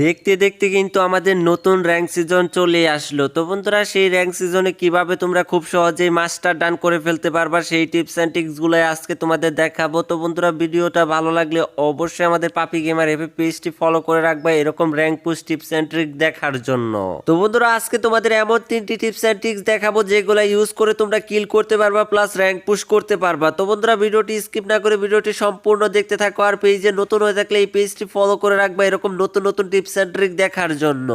দেখতে দেখতে কিন্তু আমাদের নতুন র্যাঙ্ক সিজন চলে আসলো। তো বন্ধুরা, সেই র্যাঙ্ক সিজনে কীভাবে তোমরা খুব সহজেই মাস্টার ডান করে ফেলতে পারবা, সেই টিপস অ্যান্ড টিক্সগুলো আজকে তোমাদের দেখাবো। তো বন্ধুরা, ভিডিওটা ভালো লাগলে অবশ্যই আমাদের পাপি গেমার এফে পেজটি ফলো করে রাখবা, এরকম rank push tips and trick দেখার জন্য। তো বন্ধুরা, আজকে তোমাদের এমন তিনটি টিপস অ্যান্ড ট্রিক্স দেখাবো, যেগুলো ইউজ করে তোমরা কিল করতে পারবা প্লাস র্যাঙ্ক পুশ করতে পারবা। তো বন্ধুরা, ভিডিওটি স্কিপ না করে ভিডিওটি সম্পূর্ণ দেখতে থাকো, আর পেজে নতুন হয়ে থাকলে এই পেজটি ফলো করে রাখবা, এরকম নতুন নতুন টিপস অ্যান্ড ট্রিক দেখার জন্য।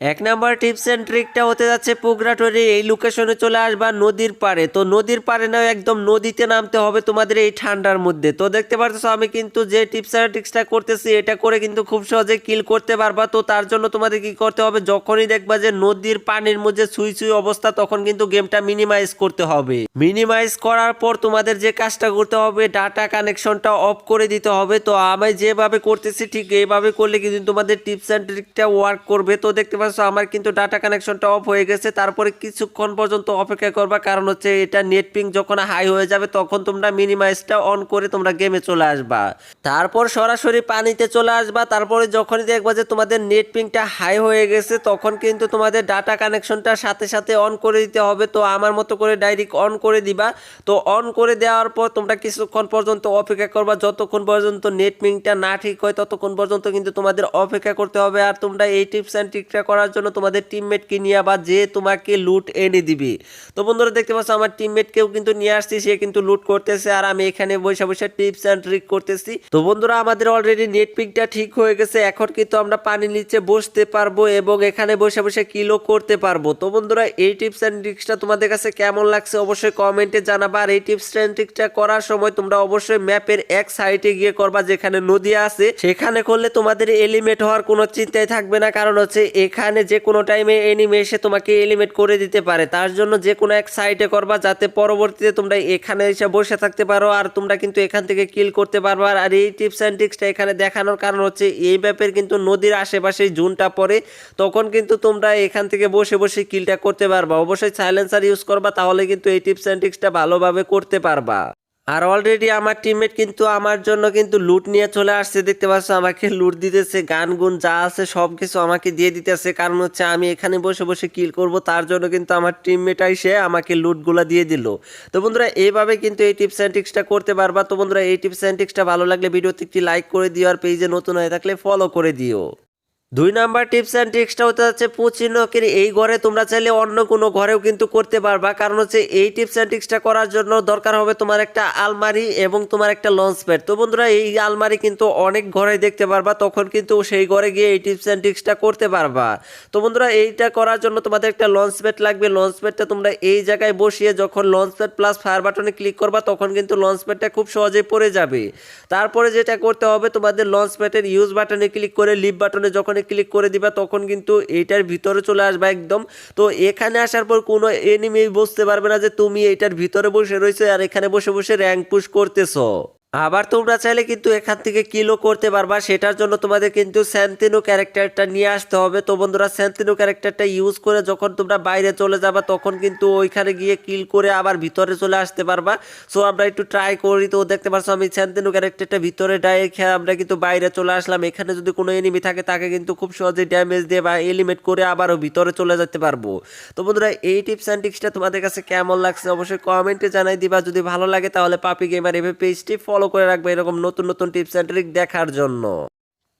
এক নাম্বার টিপস অ্যান্ড ট্রিকটা হতে যাচ্ছে পোগ্রাটরি এই লোকেশনে চলে আসবা নদীর পাড়ে। তো নদীর পাড়ে না, একদম নদীতে নামতে হবে তোমাদের এই ঠান্ডার মধ্যে। তো দেখতে পাচ্ছ আমি কিন্তু যে টিপস অ্যান্ড ট্রিক্সটা করতেছি, এটা করে কিন্তু খুব সহজে কিল করতে পারবা। তো তার জন্য তোমাদের কি করতে হবে, যখনই দেখবা যে নদীর পানির মধ্যে সুই সুই অবস্থা, তখন কিন্তু গেমটা মিনিমাইজ করতে হবে। মিনিমাইজ করার পর তোমাদের যে কাজটা করতে হবে ডাটা কানেকশনটা অফ করে দিতে হবে। তো আমি যেভাবে করতেছি, ঠিক এইভাবে করলে কিন্তু তোমাদের টিপস অ্যান্ড ট্রিকটা ওয়ার্ক করবে। তো দেখতে পাচ্ছ আমার কিন্তু ডাটা কানেকশনটা অফ হয়ে গেছে। তারপরে কিছুক্ষণ পর্যন্ত অপেক্ষা করবা, কারণ হচ্ছে এটা নেট পিং যখন হাই হয়ে যাবে, তখন তোমরা মিনিমাইজটা অন করে তোমরা গেমে চলে আসবা। তারপর সরাসরি পানিতে চলে আসবা, তারপরে যখনই দেখবা যে তোমাদের নেট পিংটা হাই হয়ে গেছে, তখন কিন্তু তোমাদের ডাটা কানেকশনটা সাথে সাথে অন করে দিতে হবে। তো আমার মতো করে ডাইরেক্ট অন করে দিবা। তো অন করে দেওয়ার পর তোমরা কিছুক্ষণ পর্যন্ত অপেক্ষা করবা। যতক্ষণ পর্যন্ত নেট পিংটা না ঠিক হয়, ততক্ষণ পর্যন্ত কিন্তু তোমাদের অপেক্ষা করতে হবে। আর তোমরা এই টিপস অ্যান্ড ট্রিকটা করার জন্য তোমাদের টিমমেটকে নিয়ে বা যে তোমাকে লুট এনে দিবে। তো বন্ধুরা দেখতে পাচ্ছ, আমার টিমমেটকেও কিন্তু নিয়ে আসছি, সে কিন্তু লুট করতেছে আর আমি এখানে বসে বসে টিপস অ্যান্ড ট্রিক করতেছি। তো বন্ধুরা, আমাদের অলরেডি নেট পিংটা ঠিক হয়ে গেছে, এখন কিন্তু আমরা পানির নিচে বসতে পারব এবং এখানে বসে বসে কিলো করতে পারব। তো বন্ধুরা, এই টিপস অ্যান্ড ট্রিক্সটা তোমাদের কাছে কেমন লাগছে অবশ্যই কমেন্টে জানাবা, আর এই টিপস অ্যান্ড ট্রিকটা করার সময় তোমরা অবশ্যই ম্যাপের এক সাইডে গিয়ে করবা, যেখানে নদী আছে, সেখানে করলে তোমাদের এলিমেট হওয়ার কোনো চিন্তাই থাকবে না, কারণ হচ্ছে এখানে যে কোনো টাইমে এনিমে এসে তোমাকে এলিমেট করে দিতে পারে। তার জন্য যে কোনো এক সাইডে করবা, যাতে পরবর্তীতে তোমরা এখানে এসে বসে থাকতে পারো আর তোমরা কিন্তু এখান থেকে কিল করতে পারবা। আর এই টিপস অ্যান্ড ট্রিক্সটা এখানে দেখানোর কারণ হচ্ছে, এই ব্যাপের কিন্তু নদীর আশেপাশে জুনটা পড়ে, তখন কিন্তু তোমরা এখান থেকে বসে বসে কিলটা করতে পারবা। অবশ্যই সাইলেন্সার ইউজ করবা, তাহলে কিন্তু এই টিপস অ্যান্ড ট্রিক্সটা ভালোভাবে করতে পারবা। আর অলরেডি আমার টিমমেট কিন্তু আমার জন্য কিন্তু লুট নিয়ে চলে আসছে, দেখতে পাচ্ছ? আমাকে লুট দিতেছে, গান গুন যা আছে সব কিছু আমাকে দিয়ে দিতেছে। কারণ হচ্ছে আমি এখানে বসে বসে কিল করব, তার জন্য কিন্তু আমার টিমমেট এসে আমাকে লুটগুলো দিয়ে দিল। তো বন্ধুরা, এইভাবে কিন্তু এই টিপস অ্যান্ড ট্রিক্সটা করতে পারবা। তো বন্ধুরা, এই টিপস অ্যান্ড ট্রিক্সটা ভালো লাগলে ভিডিওতে একটি লাইক করে দিও, আর পেজে নতুন হয়ে থাকলে ফলো করে দিও। দুই নাম্বার টিপস অ্যান্ড ট্রিক্সটা হতে যাচ্ছে পুচিনকের এই ঘরে তোমরা চাইলে অন্য কোনো ঘরেও কিন্তু করতে পারবা। কারণ হচ্ছে এই টিপস অ্যান্ড ট্রিক্সটা করার জন্য দরকার হবে তোমার একটা আলমারি এবং তোমার একটা লঞ্চ প্যাড তো বন্ধুরা, এই আলমারি কিন্তু অনেক ঘরে দেখতে পারবা, তখন কিন্তু সেই ঘরে গিয়ে এই টিপস অ্যান্ড ট্রিক্সটা করতে পারবা। তো বন্ধুরা, এইটা করার জন্য তোমাদের একটা লঞ্চ প্যাড লাগবে। লঞ্চ প্যাডটা তোমরা এই জায়গায় বসিয়ে যখন লঞ্চ প্যাড প্লাস ফায়ার বাটনে ক্লিক করবা, তখন কিন্তু লঞ্চ প্যাডটা খুব সহজেই পড়ে যাবে। তারপরে যেটা করতে হবে, তোমাদের লঞ্চ প্যাডের ইউজ বাটনে ক্লিক করে লিভ বাটনে যখন ক্লিক করে দিবা, তখন কিন্তু এইটার ভিতরে চলে আসবা একদম। তো এখানে আসার পর কোনো এনিমি বুঝতে পারবে না যে তুমি এইটার ভিতরে বসে রয়েছে আর এখানে বসে বসে র্যাঙ্ক পুশ করতেছো। আবার তোমরা চাইলে কিন্তু এখান থেকে কিলো করতে পারবা। সেটার জন্য তোমাদের কিন্তু স্যান্তিনো ক্যারেক্টারটা নিয়ে আসতে হবে। তো বন্ধুরা স্যান্তিনো ক্যারেক্টারটা ইউজ করে যখন তোমরা বাইরে চলে যাবা, তখন কিন্তু ওইখানে গিয়ে কিল করে আবার ভিতরে চলে আসতে পারবা। সো আমরা একটু ট্রাই করি। তো দেখতে পারছ আমি স্যান্তিনো ক্যারেক্টারটা ভিতরে ডাইরেক্ট আমরা কিন্তু বাইরে চলে আসলাম। এখানে যদি কোনো এনিমি থাকে, তাকে কিন্তু খুব সহজে ড্যামেজ দিয়ে বা এলিমেট করে আবারও ভিতরে চলে যেতে পারব। তো বন্ধুরা, এই টিপস অ্যান্ড টিক্সটা তোমাদের কাছে কেমন লাগছে অবশ্যই কমেন্টে জানাই দিবা। যদি ভালো লাগে, তাহলে পাপি গেমার এভাবে পেজটি ফলো করে রাখবে এরকম নতুন নতুন টিপস অ্যান্ড ট্রিক দেখার জন্য।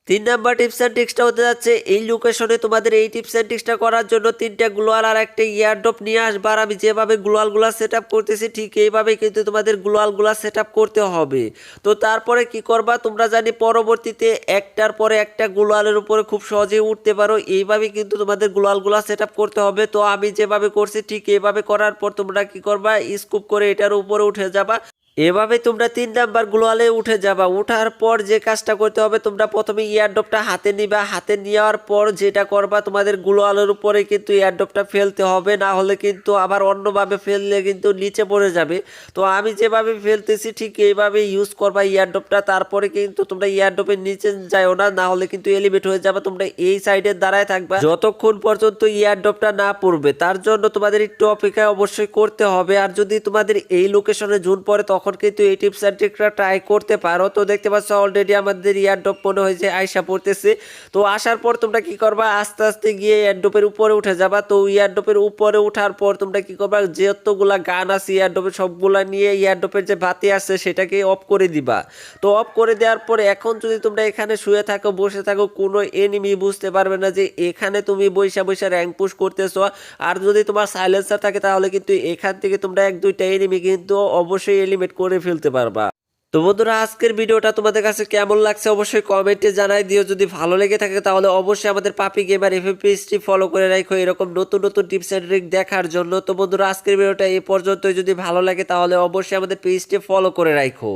তিন নাম্বার টিপস অ্যান্ড টিক্সটা হতে যাচ্ছে, এই লোকেশনে তোমাদের এই টিপস অ্যান্ড টিক্সটা করার জন্য তিনটা গ্লোয়াল আর একটা ইয়ারড্রপ নিয়ে আসবার আমি যেভাবে গ্লোয়ালগুলো সেট আপ করতেছি, ঠিক এইভাবে কিন্তু তোমাদের গ্লোয়ালগুলো সেট আপ করতে হবে। তো তারপরে কি করবা, তোমরা জানি পরবর্তীতে একটার পরে একটা গ্লোয়ালের উপরে খুব সহজেই উঠতে পারো। এইভাবে কিন্তু তোমাদের গ্লোয়ালগুলো সেট আপ করতে হবে। তো আমি যেভাবে করছি, ঠিক এইভাবে করার পর তোমরা কি করবা স্কুপ করে এটার উপরে উঠে যাবা। এভাবে তোমরা তিন নাম্বার গ্লোয়ালে উঠে যাবা। উঠার পর যে কাজটা করতে হবে, তোমরা প্রথমে ইয়ারড্রপটা হাতে নিবা। হাতে নেওয়ার পর যেটা করবা, তোমাদের গ্লোয়ালের উপরে কিন্তু ইয়ারড্রপটা ফেলতে হবে। না হলে কিন্তু আবার অন্যভাবে ফেললে কিন্তু নিচে পড়ে যাবে। তো আমি যেভাবে ফেলতেছি, ঠিক এইভাবে ইউজ করবা ইয়ারড্রপটা তারপরে কিন্তু তোমরা ইয়ারড্রপের নিচে যাও না না হলে কিন্তু এলিভেট হয়ে যাবে। তোমরা এই সাইডে দাঁড়ায় থাকবা। যতক্ষণ পর্যন্ত ইয়ারড্রপটা না পড়বে, তার জন্য তোমাদের একটু অপেক্ষা অবশ্যই করতে হবে। আর যদি তোমাদের এই লোকেশনে জুন পরে তখন তখন কিন্তু এই টিপস অ্যান্ড ট্রিকটা ট্রাই করতে পারো, তো দেখতে পাচ্ছ অলরেডি আমাদের ইয়ারডপ মনে হয়েছে আয়সা পড়তেছে। তো আসার পর তোমরা কি করবা? আস্তে আস্তে গিয়ে ইয়ারডপের উপরে উঠে যাবা। তো ইয়ারডপের উপরে ওঠার পর তোমরা কি করবা? যতগুলা গান আছে ইয়ারডপের সবগুলা নিয়ে ইয়ারডপের যে বাতি আছে সেটাকে অফ করে দিবা। তো অফ করে দেওয়ার পর এখন যদি তোমরা এখানে শুয়ে থাকো, বসে থাকো, কোনো এনিমি বুঝতে পারবে না যে এখানে তুমি বৈশা বৈশা র্যাঙ্ক পুশ করতেছো। আর যদি তোমার সাইলেন্সার থাকে, তাহলে কিন্তু এখান থেকে তোমরা এক দুইটা এনিমি কিন্তু অবশ্যই এলিমেট করে ফেলতে পারবা। তো বন্ধুরা, আজকের ভিডিওটা তোমাদের কাছে কেমন লাগছে অবশ্যই কমেন্টে জানাই দিও। যদি ভালো লেগে থাকে তাহলে অবশ্যই আমাদের পাপি গেমার এফএপিএসটি ফলো করে রাখো এরকম নতুন নতুন টিপস অ্যান্ড ট্রিক দেখার জন্য। তো বন্ধুরা, আজকের ভিডিওটা এ পর্যন্তই। যদি ভালো লাগে তাহলে অবশ্যই আমাদের পেজটি ফলো করে রাখো।